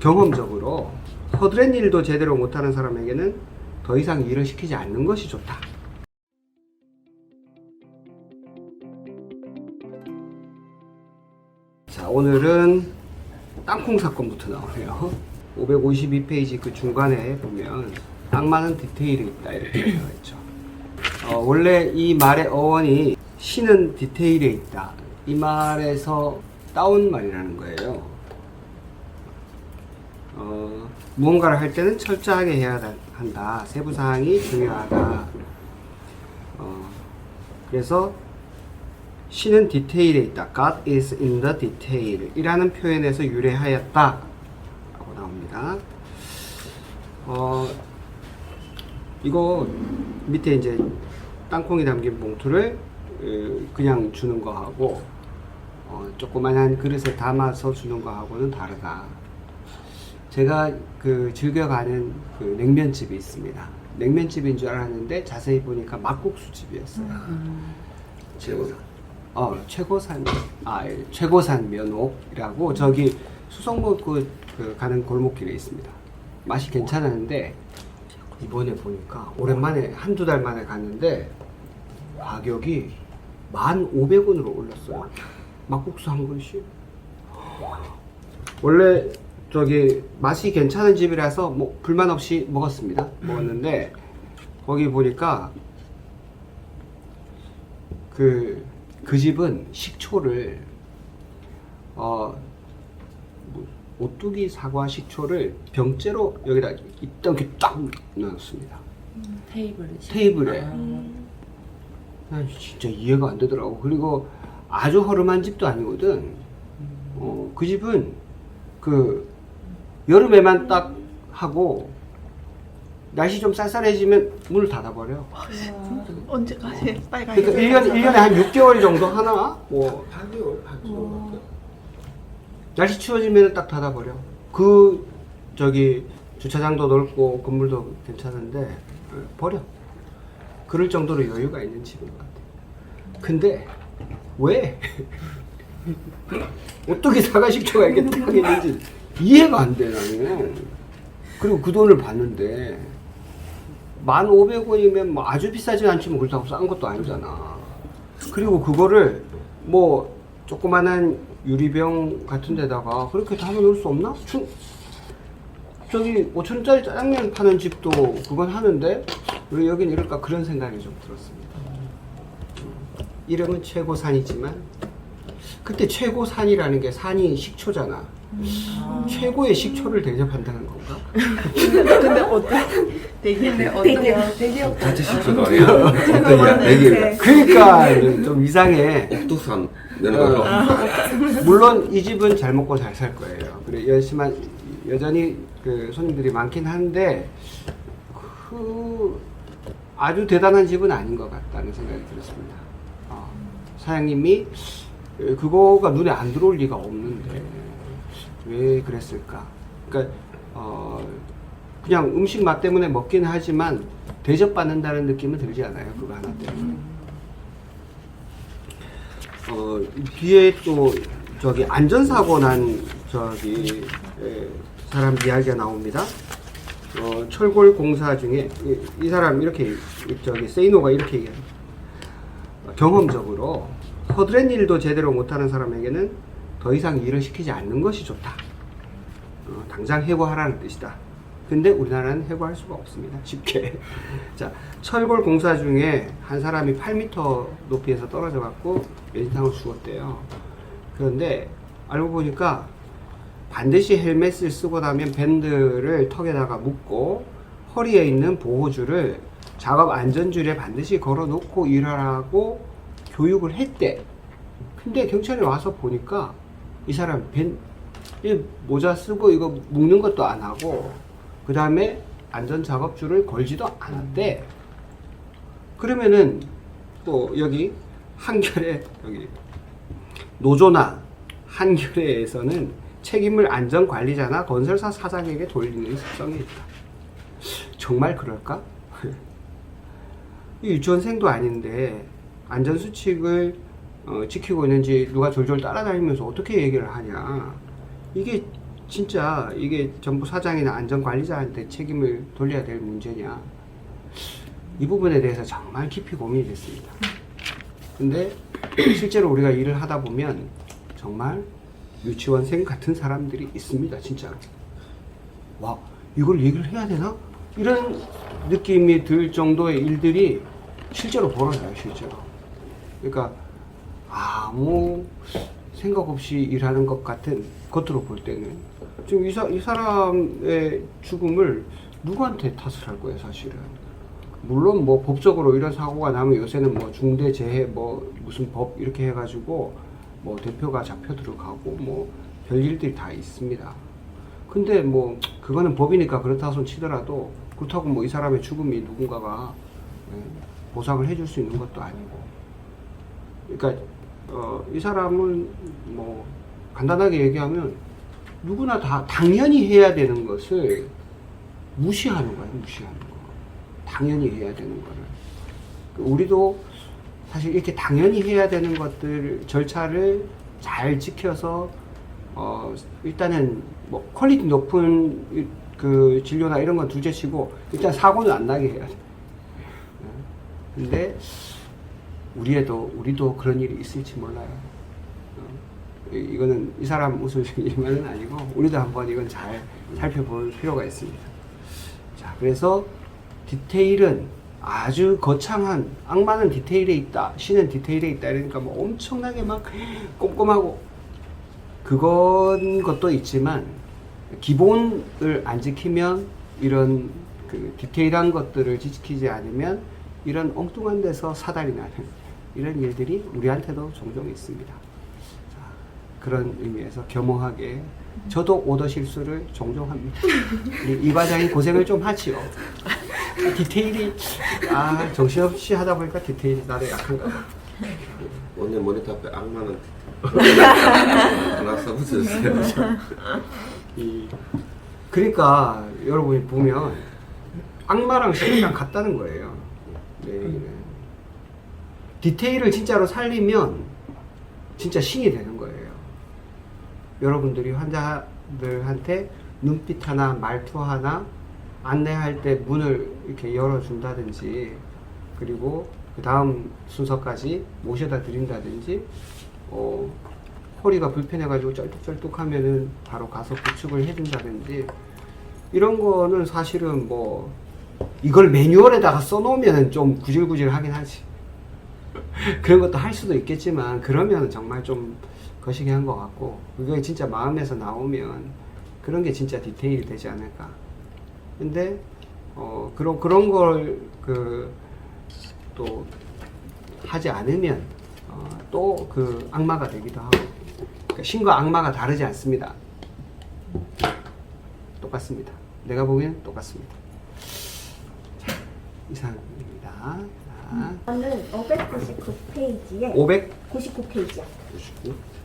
경험적으로 허드렛 일도 제대로 못하는 사람에게는 더 이상 일을 시키지 않는 것이 좋다. 자, 오늘은 땅콩 사건부터 나오네요. 552페이지 그 중간에 보면 딱 많은 디테일이 있다 이렇게 되어 있죠. 어, 원래 이 말의 어원이 신은 디테일에 있다. 이 말에서 따온 말이라는 거예요. 어, 무언가를 할 때는 철저하게 해야 다- 한다. 세부 사항이 중요하다. 어, 그래서 신은 디테일에 있다. God is in the detail. 이라는 표현에서 유래하였다. 라고 나옵니다. 어, 이거 밑에 이제 땅콩이 담긴 봉투를 어, 그냥 주는 거하고 어, 조그만한 그릇에 담아서 주는 거하고는 다르다. 제가 그 즐겨가는 그 냉면집이 있습니다. 냉면집인 줄 알았는데 자세히 보니까 막국수 집이었어요. 최고다. 어, 최고산, 아, 예, 최고산 면옥이라고 저기 수성목 그, 그 가는 골목길에 있습니다. 맛이 괜찮았는데 이번에 보니까 오랜만에 한두 달 만에 갔는데 가격이 1,500원으로 올랐어요. 막국수 한 그릇이. 원래 저기 맛이 괜찮은 집이라서 뭐 불만 없이 먹었습니다. 먹었는데 거기 보니까 그, 그 집은 식초를, 어, 뭐, 오뚜기 사과 식초를 병째로 여기다 이렇게 딱 넣었습니다. 테이블 테이블에. 아, 난 진짜 이해가 안 되더라고. 그리고 아주 허름한 집도 아니거든. 어, 그 집은 그 여름에만 딱 하고 날씨 좀 쌀쌀해지면 문을 닫아버려. 언제까지 빨리 그러니까 가야겠어요. 1년, 1년에 한 6개월 정도 하나? 뭐, 8개월, 8개월. 날씨 추워지면 딱 닫아버려. 그, 저기, 주차장도 넓고, 건물도 괜찮은데, 어, 버려. 그럴 정도로 여유가 있는 집인 것 같아. 근데, 왜? 어떻게 사과식초가 이렇게 딱 있는지 이해가 안 돼, 나는. 그리고 그 돈을 받는데, 1,500원이면 뭐 아주 비싸진 않지만 그렇다고 싼 것도 아니잖아. 그리고 그거를 뭐 조그만한 유리병 같은 데다가 그렇게 담아 놓을 수 없나? 충, 저기 5천원짜리 짜장면 파는 집도 그건 하는데 왜 여긴 이럴까 그런 생각이 좀 들었습니다. 이름은 최고산이지만 그때 최고산이라는 게 산이 식초잖아. 최고의 식초를 대접한다는 건가? 근데 어떤 되게 어떤 대기업 자체 식초도 아니야. 어떤 내게 그러니까 좀 이상해. 옥두산 내는 거죠. 물론 이 집은 잘 먹고 잘 살 거예요. 그래 열심한 여전히 그 손님들이 많긴 한데 그 아주 대단한 집은 아닌 것 같다는 생각이 들었습니다. 어, 사장님이 그거가 눈에 안 들어올 리가 없는데 왜 그랬을까? 그러니까 어, 그냥 음식 맛 때문에 먹긴 하지만 대접받는다는 느낌은 들지 않아요. 그거 하나 때문에. 어, 뒤에 또 저기 안전사고 난 저기 에, 사람 이야기가 나옵니다. 어, 철골 공사 중에 이, 이 사람 이렇게 이- 저기 세이노가 이렇게 얘기합니다. 어, 경험적으로 허드렛 일도 제대로 못하는 사람에게는 더 이상 일을 시키지 않는 것이 좋다. 어, 당장 해고하라는 뜻이다. 근데 우리나라는 해고할 수가 없습니다. 쉽게. 자, 철골 공사 중에 한 사람이 8m 높이에서 떨어져 갖고 매진탕을 죽었대요. 그런데 알고 보니까 반드시 헬멧을 쓰고 나면 밴드를 턱에다가 묶고 허리에 있는 보호줄을 작업 안전줄에 반드시 걸어 놓고 일하라고 교육을 했대. 근데 경찰이 와서 보니까 이 사람 밴, 이 모자 쓰고 이거 묶는 것도 안 하고 그 다음에 안전 작업줄을 걸지도 않았대. 그러면은 또 여기 한결에 여기 노조나 한겨레에서는 책임을 안전 관리자나 건설사 사장에게 돌리는 습성이 있다. 정말 그럴까? 이 유치원생도 아닌데 안전 수칙을 어, 지키고 있는지 누가 졸졸 따라다니면서 어떻게 얘기를 하냐. 이게 진짜 이게 정부 사장이나 안전관리자한테 책임을 돌려야 될 문제냐 이 부분에 대해서 정말 깊이 고민이 됐습니다. 근데 실제로 우리가 일을 하다 보면 정말 유치원생 같은 사람들이 있습니다, 진짜로. 와, 이걸 얘기를 해야 되나? 이런 느낌이 들 정도의 일들이 실제로 벌어져요, 실제로. 그러니까 아무 생각 없이 일하는 것 같은 겉으로 볼 때는 지금 이, 사, 이 사람의 죽음을 누구한테 탓을 할 거예요, 사실은. 물론 뭐 법적으로 이런 사고가 나면 요새는 뭐 중대재해 뭐 무슨 법 이렇게 해가지고 뭐 대표가 잡혀 들어가고 뭐 별일들이 다 있습니다. 근데 뭐 그거는 법이니까 그렇다 손 치더라도 그렇다고 뭐 이 사람의 죽음이 누군가가 예, 보상을 해줄 수 있는 것도 아니고 그러니까 어, 이 사람은 뭐 간단하게 얘기하면 누구나 다 당연히 해야 되는 것을 무시하는 거예요 무시하는 거 당연히 해야 되는 거를 그 우리도 사실 이렇게 당연히 해야 되는 것들 절차를 잘 지켜서 어 일단은 뭐 퀄리티 높은 이- 그 진료나 이런 건 둘째치고 일단 사고는 안 나게 해야 돼. 예. 근데 우리에도 우리도 그런 일이 있을지 몰라요. 어, 이- 이거는 이 사람 일만은 아니고 우리도 한번 이건 잘 살펴볼 필요가 있습니다. 자, 그래서 디테일은 아주 거창한 악마는 디테일에 있다, 신은 디테일에 있다 이러니까 뭐 엄청나게 막 꼼꼼하고 그건 것도 있지만 기본을 안 지키면 이런 그 디테일한 것들을 지키지 않으면 이런 엉뚱한 데서 사달이 나는 이런 일들이 우리한테도 종종 있습니다. 자, 그런 의미에서 겸허하게 저도 오더 실수를 종종 합니다. 이 과장이 고생을 좀 하지요. 디테일이 아 정신없이 하다 보니까 디테일이 나도 약한가 봐. 오늘 모니터 앞에 악마는 하나 써붙였어요. 이 그러니까 여러분이 보면 악마랑 신이랑 같다는 거예요. 네, 네. 디테일을 진짜로 살리면 진짜 신이 되는 거예요. 여러분들이 환자들한테 눈빛 하나, 말투 하나 안내할 때 문을 이렇게 열어준다든지 그리고 그 다음 순서까지 모셔다 드린다든지 어, 허리가 불편해가지고 쩔뚝쩔뚝 하면은 바로 가서 구축을 해준다든지 이런 거는 사실은 뭐 이걸 매뉴얼에다가 써놓으면 좀 구질구질 하긴 하지 그런 것도 할 수도 있겠지만 그러면 정말 좀 거시기 한 것 같고 그게 진짜 마음에서 나오면 그런 게 진짜 디테일이 되지 않을까 근데 어 그런 그런 걸 그 또 하지 않으면 어, 또그 악마가 되기도 하고 그러니까 신과 악마가 다르지 않습니다. 똑같습니다. 내가 보기엔 똑같습니다. 자, 이상입니다. 자, 나는 599페이지에 500 99페이지야.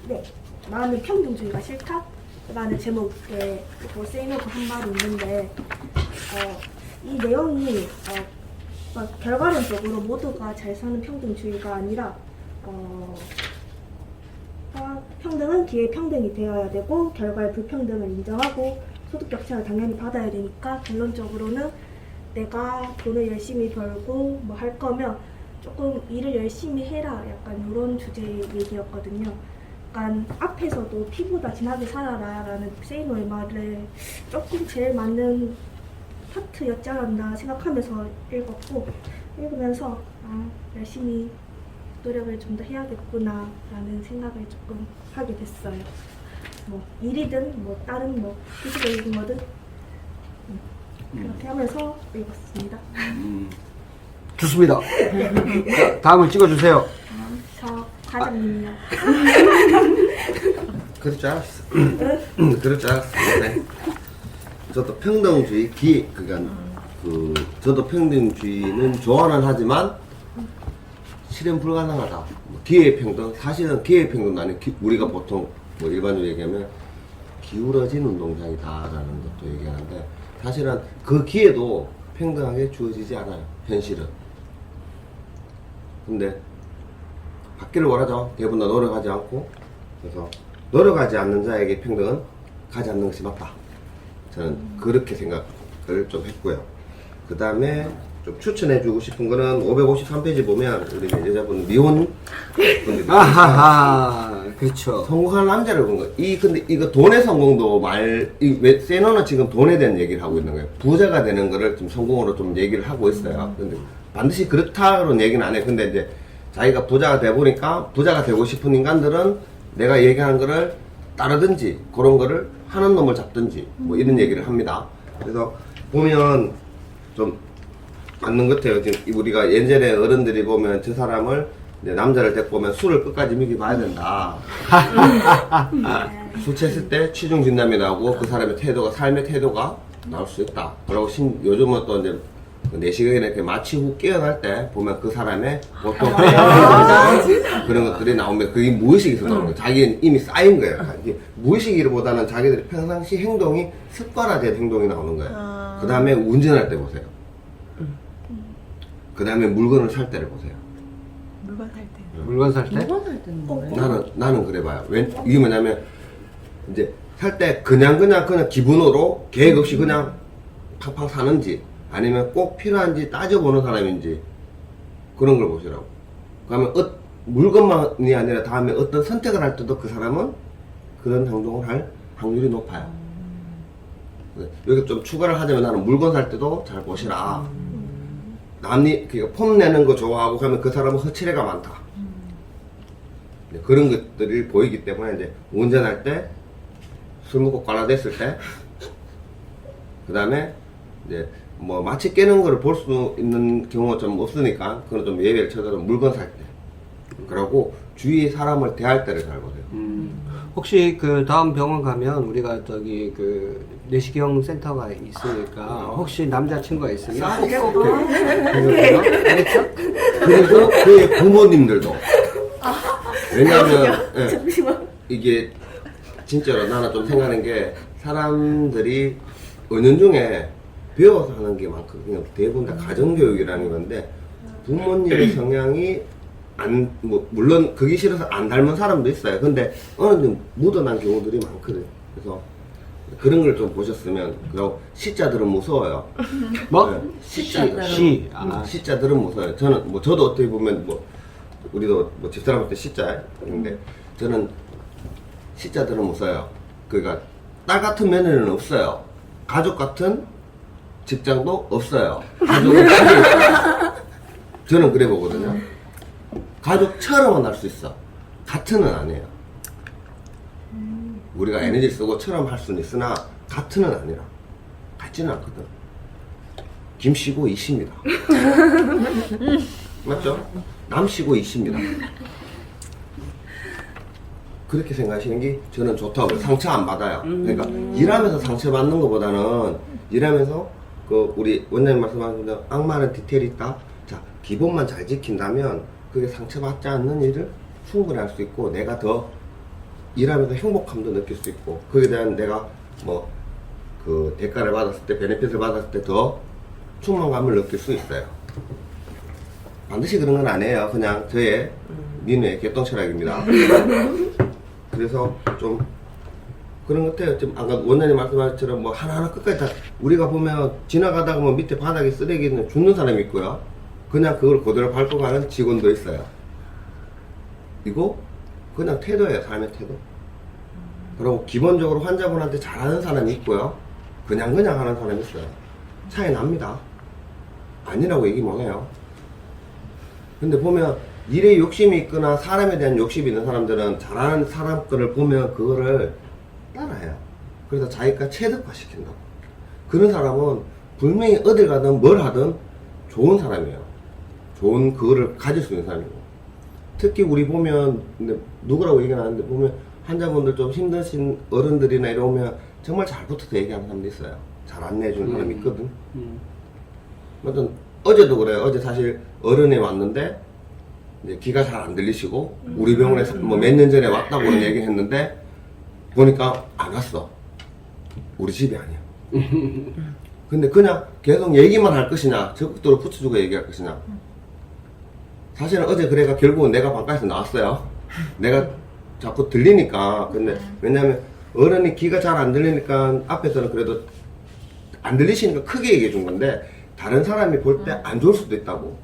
네. 나는 평등주의가 싫다. 라는 제목의 그 세이너가 한 말이 있는데 어, 이 내용이 어, 어, 결과론적으로 모두가 잘 사는 평등주의가 아니라 어, 어, 평등은 기회 평등이 되어야 되고 결과의 불평등을 인정하고 소득 격차를 당연히 받아야 되니까 결론적으로는 내가 돈을 열심히 벌고 뭐 할 거면 조금 일을 열심히 해라 약간 이런 주제의 얘기였거든요. 약간 앞에서도 피보다 진하게 살아라 라는 세이노의 말을 조금 제일 맞는 파트였지 않았나 생각하면서 읽었고 읽으면서 아 열심히 노력을 좀 더 해야겠구나 라는 생각을 조금 하게 됐어요. 뭐 일이든 뭐 다른 뭐 피지컬이든 뭐든 음, 그렇게 하면서 읽었습니다. 음, 좋습니다. 자, 다음을 찍어주세요. 저 과장님이요. 그럴 줄 알았어. 그럴 줄 알았어. 네. 저도 평등주의 기 그러니까 그 저도 평등주의는 좋아는 하지만 실현 불가능하다. 뭐 기회 평등 사실은 기회 평등도 아니고 기- 우리가 보통 뭐 일반적으로 얘기하면 기울어진 운동장이다라는 것도 얘기하는데 사실은 그 기회도 평등하게 주어지지 않아요. 현실은. 근데 받기를 원하죠. 대부분 다 노력하지 않고 그래서 노력하지 않는 자에게 평등은 가지 않는 것이 맞다. 저는 그렇게 생각을 좀 했고요. 그 다음에 좀 추천해 주고 싶은 거는 553페이지 보면 우리 여자분 미혼 아하하, 그렇죠. 성공한 남자를 본 거예요. 이 근데 이거 돈의 성공도 말이 세너는 지금 돈에 대한 얘기를 하고 있는 거예요. 부자가 되는 거를 지금 성공으로 좀 얘기를 하고 있어요. 근데 반드시 그렇다는 얘기는 안 해요. 근데 이제 자기가 부자가 돼 보니까 부자가 되고 싶은 인간들은 내가 얘기하는 거를 따르든지 그런 거를 하는 놈을 잡든지 뭐 이런 얘기를 합니다. 그래서 보면 좀 맞는 것 같아요. 지금 우리가 예전에 어른들이 보면 저 사람을 이제 남자를 데리고 오면 술을 끝까지 먹여봐야 된다. 술 취했을 때 취중 진담이 나오고 그 사람의 태도가 삶의 태도가 나올 수 있다. 그리고 신, 요즘은 또 이제 그 내시경에 이렇게 마취 후 깨어날 때 보면 그 사람의 보통 그런 것들이 나오면 그게 무의식에서 나오는 거예요. 자기는 이미 쌓인 거예요. 이게 무의식이보다는 자기들이 평상시 행동이 습관화된 행동이 나오는 거예요. 아. 그 다음에 운전할 때 보세요. 그 다음에 물건을 살 때를 보세요. 물건 살 때. 물건 살 때? 이번 할 때는 뭐예요? 나는 나는 그래 봐요. 왜 이게 뭐냐면 이제 살 때 그냥 그냥 그냥 기분으로 계획 없이 그냥 팡팡 사는지 아니면 꼭 필요한지 따져보는 사람인지 그런 걸 보시라고. 그러면 어, 물건만이 아니라 다음에 어떤 선택을 할 때도 그 사람은 그런 행동을 할 확률이 높아요. 네, 여기 좀 추가를 하자면 나는 물건 살 때도 잘 보시라. 남이 그러니까 폼 내는 거 좋아하고 하면 그 사람은 허칠애가 많다. 네, 그런 것들이 보이기 때문에 이제 운전할 때 술 먹고 꽐라댔을 때, 그 다음에 이제 뭐 마치 깨는 거를 볼 수 있는 경우가 좀 없으니까 그건 좀 예외를 쳐서 물건 살 때, 그러고 주위 사람을 대할 때를 잘 보세요. 음, 혹시 그 다음 병원 가면 우리가 저기 그 내시경 센터가 있으니까 혹시 남자친구가 있으면 꼭 데려오세요. 알겠죠? 그래서 그 부모님들도 왜냐하면 예, 잠시만. 이게 진짜로 나는 좀 생각하는 게 사람들이 은연중에 배워서 하는 게 많거든요. 대부분 다 가정교육이라는 건데 부모님의 성향이 안, 뭐, 물론 그게 싫어서 안 닮은 사람도 있어요. 근데 어느 정도 묻어난 경우들이 많거든요. 그래서 그런 걸 좀 보셨으면, 그리고 시자들은 무서워요. 뭐? 네, 시자들. 시. 아, 시자들은 무서워요. 저는 뭐 저도 어떻게 보면 뭐 우리도 뭐 집사람한테 시자인데 저는 시자들은 무서워요. 그러니까 딸 같은 며느리는 없어요. 가족 같은 직장도 없어요. 가족은 있어요. 저는 그래 보거든요. 가족처럼은 할 수 있어. 같은은 아니에요. 우리가 에너지 쓰고 처럼 할 수는 있으나 같은은 아니라 같지는 않거든. 김씨고 이씨입니다. 맞죠? 남씨고 이씨입니다. 그렇게 생각하시는 게 저는 좋다고 그래요. 상처 안 받아요. 그러니까 일하면서 상처 받는 것보다는 일하면서 그 우리 원장님 말씀하신 대로 악마는 디테일이 있다. 자 기본만 잘 지킨다면 그게 상처 받지 않는 일을 충분히 할 수 있고 내가 더 일하면서 행복함도 느낄 수 있고 그에 대한 내가 뭐 그 대가를 받았을 때 베네핏을 받았을 때 더 충만감을 느낄 수 있어요. 반드시 그런 건 아니에요. 그냥 저의 민의 개똥 철학입니다. 그래서 좀 그런 것 같아요. 좀 아까 원장님 말씀하신 것처럼 뭐 하나하나 끝까지 다 우리가 보면 지나가다가 뭐 밑에 바닥에 쓰레기는 죽는 사람이 있고요. 그냥 그걸 그대로 밟고 가는 직원도 있어요. 이거 그냥 태도예요. 삶의 태도. 그리고 기본적으로 환자분한테 잘하는 사람이 있고요. 그냥 그냥 하는 사람이 있어요. 차이 납니다. 아니라고 얘기 못 해요. 근데 보면 일에 욕심이 있거나 사람에 대한 욕심이 있는 사람들은 잘하는 사람 거를 보면 그거를 따라해요. 그래서 자기가 체득화 시킨다. 그런 사람은 분명히 어딜 가든 뭘 하든 좋은 사람이에요. 좋은 그거를 가질 수 있는 사람이고. 특히 우리 보면, 근데 누구라고 얘기는 안 하는데 보면 환자분들 좀 힘드신 어른들이나 이러면 정말 잘 붙어서 얘기하는 사람도 있어요. 잘 안내해주는 사람이 있거든. 음. 어떤 어제도 그래요. 어제 사실 어른이 왔는데 이제 귀가 잘 안 들리시고 우리 병원에 뭐몇 년 전에 왔다고는 얘기 했는데 보니까 안 왔어. 우리 집이 아니야. 근데 그냥 계속 얘기만 할 것이냐, 적극적으로 붙여주고 얘기할 것이냐. 사실은 어제 그래가 결국은 내가 방까에서 나왔어요. 내가 자꾸 들리니까. 근데 왜냐면 어른이 귀가 잘 안 들리니까 앞에서는 그래도 안 들리시니까 크게 얘기해 준 건데 다른 사람이 볼 때 안 좋을 수도 있다고.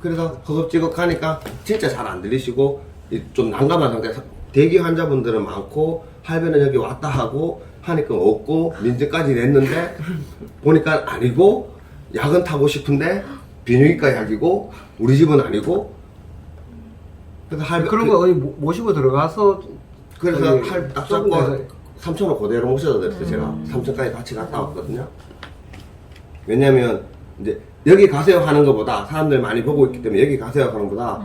그래서 허겁지겁 가니까 진짜 잘 안 들리시고 이좀 난감한 상태에서 대기 환자분들은 많고 할배는 여기 왔다 하고 하니까 없고 민증까지 냈는데 보니까 아니고 약은 타고 싶은데 비뇨기과 약이고 우리 집은 아니고 그래서 할배 그런 거 어디 모- 모시고 들어가서 그래서 저기 할딱 좁은 잡고 삼천원 그대로 모셔다 드렸어요 제가 삼천까지 같이 갔다 왔거든요. 왜냐면 이제 여기 가세요 하는 것보다 사람들 많이 보고 있기 때문에 여기 가세요 하는 것보다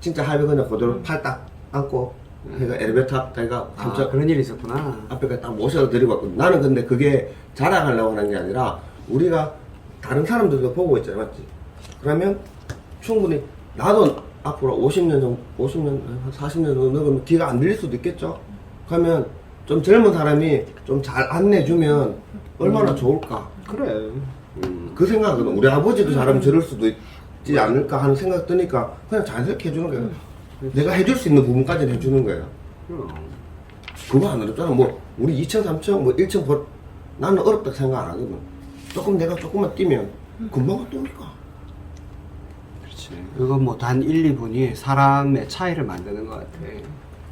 진짜 할배 그냥 그대로 팔 딱 안고 해가 엘리베이터 앞에가 아, 삼천 그런 일이 있었구나. 앞에가 딱 모셔다 드리고 왔거든 나는 근데 그게 자랑하려고 하는 게 아니라 우리가 다른 사람들도 보고 있잖아 맞지 그러면 충분히 나도 앞으로 50년 정도 50년 한 40년 정도 늙으면 귀가 안 들릴 수도 있겠죠 그러면 좀 젊은 사람이 좀 잘 안내주면 얼마나 좋을까 그래. 음, 그 생각은 우리 아버지도 잘하면 저럴 수도 있지 않을까 하는 생각 드니까 그냥 자연스럽게 해주는 거예요 내가 해줄 수 있는 부분까지는 해주는 거예요 음. 그거 안 어렵잖아. 뭐, 우리 2층, 3층, 뭐 1층 벌, 나는 어렵다 생각 안 하거든. 조금 내가 조금만 뛰면 금방 오니까. 그렇지. 그거 뭐 단 1, 2분이 사람의 차이를 만드는 것 같아.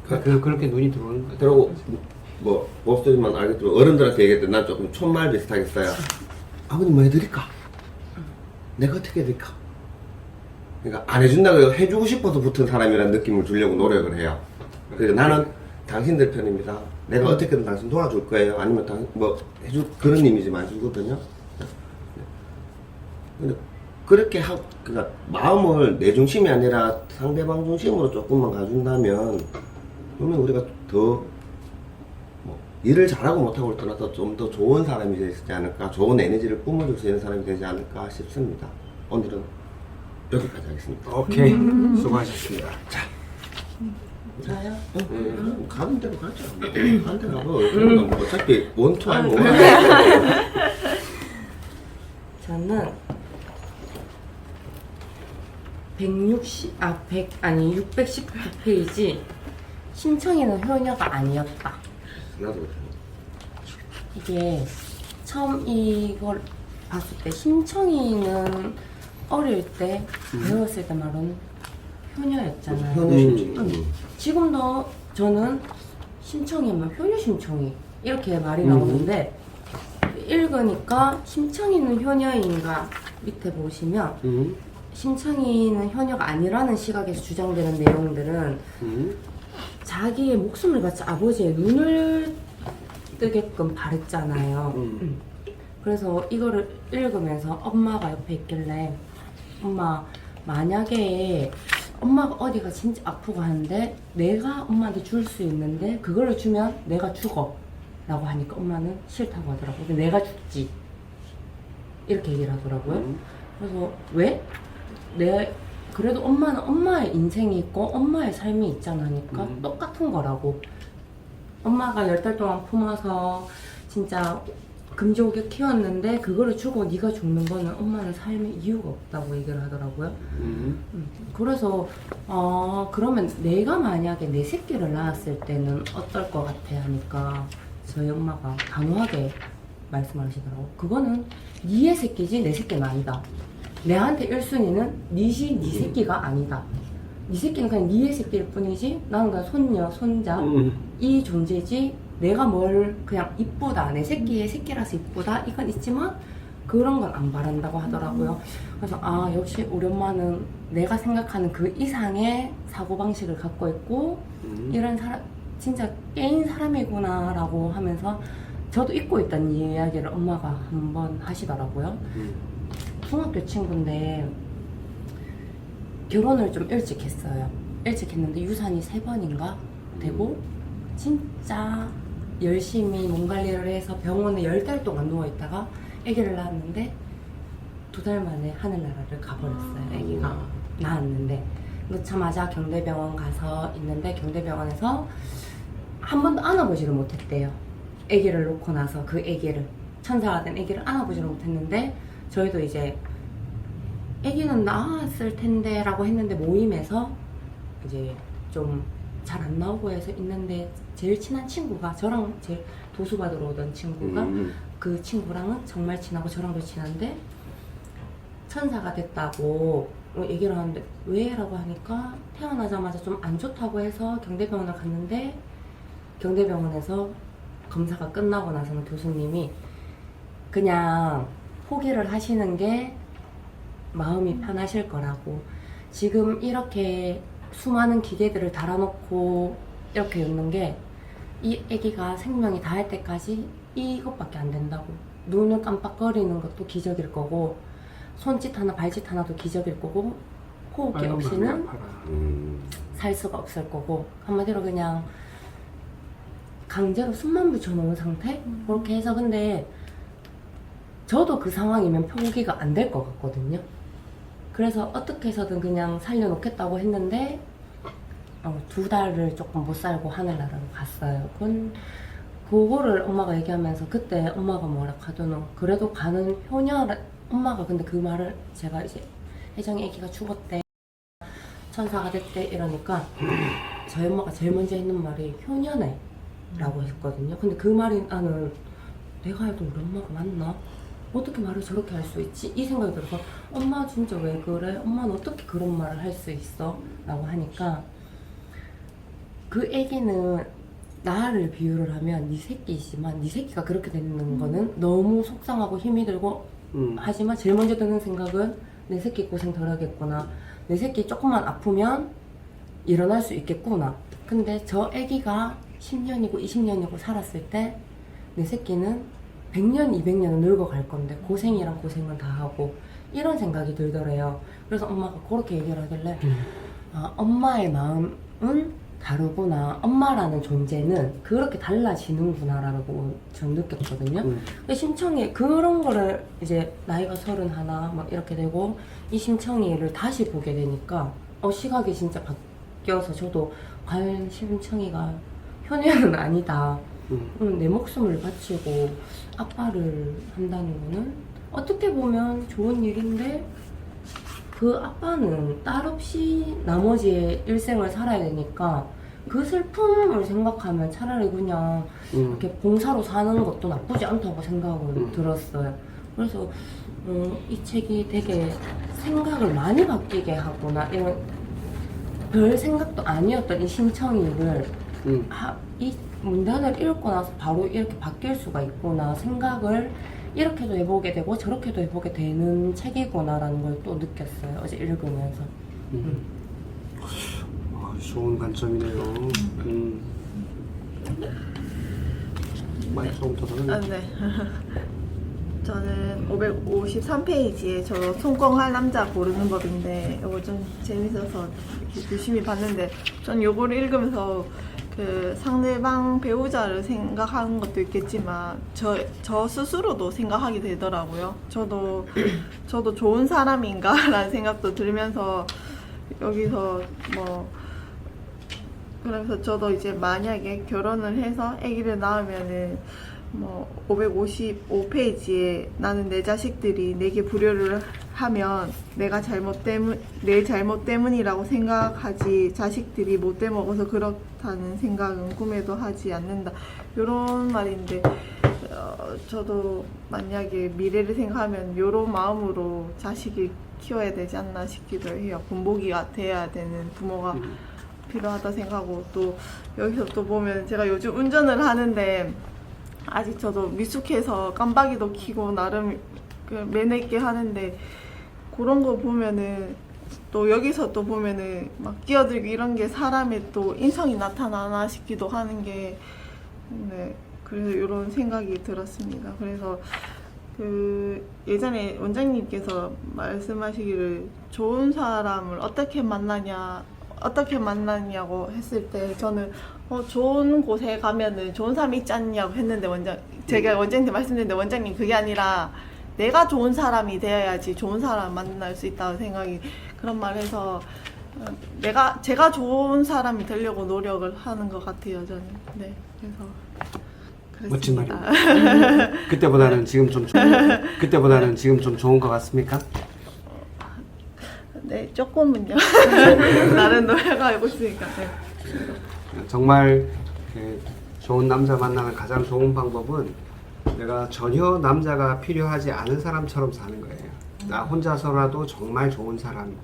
그, 그, 그렇게 눈이 들어오는 거야. 그리고, 뭐, 목소리만 알겠지만 어른들한테 얘기할 때 난 조금 촌말 비슷하게 써요. 아버님 뭐 해드릴까? 내가 어떻게 해드릴까? 그러니까 안 해준다고 해주고 싶어서 붙은 사람이라는 느낌을 주려고 노력을 해요. 그래서 나는 당신들 편입니다. 내가 어떻게든 당신 도와줄 거예요. 아니면 당, 뭐 해줄 그런 이미지만 주거든요. 근데 그렇게 하, 그러니까 마음을 내 중심이 아니라 상대방 중심으로 조금만 가준다면 그러면 우리가 더 뭐, 일을 잘하고 못하고를 떠나서 좀 더 좋은 사람이 되지 않을까, 좋은 에너지를 뿜어줄 수 있는 사람이 되지 않을까 싶습니다. 오늘은 여기까지 하겠습니다. 오케이. 수고하셨습니다. 저요? 음, 가는 대로 가죠. 뭐, 가는 대로 가고 뭐 어차피 원투 아니고 저는 160, 아, 100, 아니, 619페이지 신청인은 효녀가 아니었다. 나도. 이게 처음 이걸 봤을 때 신청이는 어릴 때 배웠을 때 말은 효녀였잖아요. 현우 신청. 음. 지금도 저는 신청이면 효녀 신청이 이렇게 말이 음. 나오는데 읽으니까 심청이는 효녀인가 밑에 보시면 음. 심청이는 효녀가 아니라는 시각에서 주장되는 내용들은 음. 자기의 목숨을 바쳐 아버지의 눈을 뜨게끔 바랬잖아요. 음. 그래서 이거를 읽으면서 엄마가 옆에 있길래 엄마 만약에 엄마가 어디가 진짜 아프고 하는데 내가 엄마한테 줄 수 있는데 그거를 주면 내가 죽어 라고 하니까 엄마는 싫다고 하더라고요 근데 내가 죽지 이렇게 얘기를 하더라고요 음. 그래서 왜? 내 그래도 엄마는 엄마의 인생이 있고 엄마의 삶이 있잖아 하니까 음. 똑같은 거라고. 엄마가 열 달 동안 품어서 진짜 금지옥에 키웠는데 그거를 주고 네가 죽는 거는 엄마는 삶의 이유가 없다고 얘기를 하더라고요. 음. 음, 그래서 어 그러면 내가 만약에 내 새끼를 낳았을 때는 어떨 것 같아 하니까 저희 엄마가 단호하게 말씀하시더라고. 그거는 네의 새끼지 내 새끼는 아니다 내한테 1순위는 네시 네 새끼가 아니다 네 새끼는 그냥 네의 새끼일 뿐이지 나는 그냥 손녀 손자 음. 이 존재지 내가 뭘 그냥 이쁘다 내 새끼의 새끼라서 이쁘다 이건 있지만 그런 건 안 바란다고 하더라고요 그래서 아 역시 우리 엄마는 내가 생각하는 그 이상의 사고방식을 갖고 있고 음. 이런 사람 진짜 깨인 사람이구나 라고 하면서 저도 잊고 있다는 이야기를 엄마가 한번 하시더라고요 음. 중학교 친구인데 결혼을 좀 일찍 했어요. 일찍 했는데 유산이 세 번인가 되고 진짜 열심히 몸 관리를 해서 병원에 열 달 동안 누워 있다가 아기를 낳았는데 두 달 만에 하늘나라를 가버렸어요. 아기가 낳았는데 놓자마자 경대병원 가서 있는데 경대병원에서 한 번도 안아보지를 못했대요. 아기를 놓고 나서 그 아기를 천사가 된 아기를 안아보지를 못했는데 저희도 이제 아기는 나았을 텐데 라고 했는데 모임에서 이제 좀 잘 안 나오고 해서 있는데 제일 친한 친구가 저랑 제일 도수 받으러 오던 친구가 음. 그 친구랑은 정말 친하고 저랑도 친한데 천사가 됐다고 얘기를 하는데 왜? 라고 하니까 태어나자마자 좀 안 좋다고 해서 경대병원을 갔는데 경대병원에서 검사가 끝나고 나서는 교수님이 그냥 포기를 하시는 게 마음이 편하실 거라고 지금 이렇게 수많은 기계들을 달아놓고 이렇게 있는 게 이 아기가 생명이 다할 때까지 이것밖에 안 된다고 눈을 깜빡거리는 것도 기적일 거고 손짓 하나 발짓 하나도 기적일 거고 호흡기 없이는. 음. 살 수가 없을 거고 한마디로 그냥 강제로 숨만 붙여놓은 상태? 그렇게 해서 근데 저도 그 상황이면 포기가 안 될 것 같거든요. 그래서 어떻게 해서든 그냥 살려놓겠다고 했는데 어, 두 달을 조금 못 살고 하늘나라로 갔어요. 그건 그거를 엄마가 얘기하면서 그때 엄마가 뭐라 하더노 그래도 가는 효녀라 엄마가 근데 그 말을 제가 이제 혜정이 애기가 죽었대 천사가 됐대 이러니까 저희 엄마가 제일 먼저 했는 말이 효녀네 라고 했거든요 근데 그 말이 나는 내가 해도 우리 엄마가 맞나? 어떻게 말을 저렇게 할 수 있지? 이 생각이 들어서 엄마 진짜 왜 그래? 엄마는 어떻게 그런 말을 할 수 있어? 라고 하니까 그 애기는 나를 비유를 하면 네 새끼이지만 네 새끼가 그렇게 되는 거는 너무 속상하고 힘이 들고 음. 하지만 제일 먼저 드는 생각은 내 새끼 고생 덜 하겠구나. 내 새끼 조금만 아프면 일어날 수 있겠구나. 근데 저 아기가 10년이고 20년이고 살았을 때 내 새끼는 100년, 200년은 늙어갈 건데 고생이랑 고생을 다 하고 이런 생각이 들더래요. 그래서 엄마가 그렇게 얘기를 하길래 아, 엄마의 마음은 다르구나. 엄마라는 존재는 그렇게 달라지는구나라고 좀 느꼈거든요. 음. 근데 심청이 그런 거를 이제 나이가 서른 하나 막 이렇게 되고 이 심청이를 다시 보게 되니까 어 시각이 진짜 바뀌어서 저도 과연 심청이가 효녀는 아니다. 음. 음, 내 목숨을 바치고 아빠를 한다는 거는 어떻게 보면 좋은 일인데 그 아빠는 딸 없이 나머지의 일생을 살아야 되니까 그 슬픔을 생각하면 차라리 그냥 음. 이렇게 봉사로 사는 것도 나쁘지 않다고 생각을 음. 들었어요. 그래서 음, 이 책이 되게 생각을 많이 바뀌게 하구나 이런 별 생각도 아니었던 이 신청이를 음. 하, 이 문단을 읽고 나서 바로 이렇게 바뀔 수가 있구나 생각을 이렇게도 해보게 되고 저렇게도 해보게 되는 책이구나라는 걸 또 느꼈어요 어제 읽으면서 음. 아, 좋은 관점이네요. 음. 더 아, 더. 네. 저는 553페이지에 저 성공할 남자 고르는 법인데 이거 좀 재밌어서 이렇게 유심히 봤는데 전 요거를 읽으면서 그 상대방 배우자를 생각하는 것도 있겠지만 저, 저 스스로도 생각하게 되더라고요. 저도 저도 좋은 사람인가라는 생각도 들면서 여기서 뭐 그래서 저도 이제 만약에 결혼을 해서 아기를 낳으면은 뭐 555페이지에 나는 내 자식들이 내게 불효를 하면 내가 잘못 때문 내 잘못 때문이라고 생각하지 자식들이 못 돼 먹어서 그렇다는 생각은 꿈에도 하지 않는다 이런 말인데 어, 저도 만약에 미래를 생각하면 이런 마음으로 자식을 키워야 되지 않나 싶기도 해요 본보기가 돼야 되는 부모가 음. 필요하다 생각하고 또 여기서 또 보면 제가 요즘 운전을 하는데 아직 저도 미숙해서 깜빡이도 켜고 나름 그 매너 있게 하는데 그런 거 보면은 또 여기서 또 보면은 막 끼어들고 이런 게 사람의 또 인성이 나타나나 싶기도 하는 게 네, 그래서 이런 생각이 들었습니다. 그래서 그 예전에 원장님께서 말씀하시기를 좋은 사람을 어떻게 만나냐 어떻게 만나냐고 했을 때 저는 어, 좋은 곳에 가면은 좋은 사람이 있지 않냐고 했는데 원장 제가 원장님한테 말씀드렸는데 원장님 그게 아니라 내가 좋은 사람이 되어야지 좋은 사람 만날 수 있다고 생각이 그런 말 해서 어, 내가 제가 좋은 사람이 되려고 노력을 하는 것 같아요 저는 네 그래서 멋진 그렇습니다. 그때보다는 지금 좀 좋은, 그때보다는 지금 좀 좋은 것 같습니까? 네 조금은요 나는 노력하고 있으니까 네. 정말 그 좋은 남자 만나는 가장 좋은 방법은 내가 전혀 남자가 필요하지 않은 사람처럼 사는 거예요. 나 혼자서라도 정말 좋은 사람.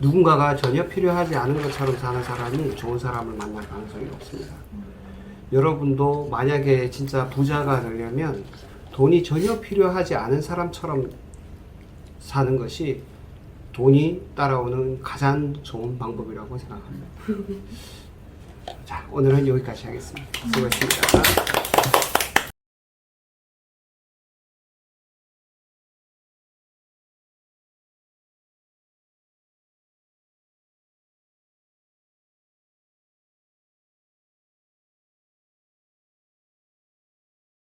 누군가가 전혀 필요하지 않은 것처럼 사는 사람이 좋은 사람을 만날 가능성이 없습니다. 여러분도 만약에 진짜 부자가 되려면 돈이 전혀 필요하지 않은 사람처럼 사는 것이 돈이 따라오는 가장 좋은 방법이라고 생각합니다. 자, 오늘은 여기까지 하겠습니다. 수고했습니다.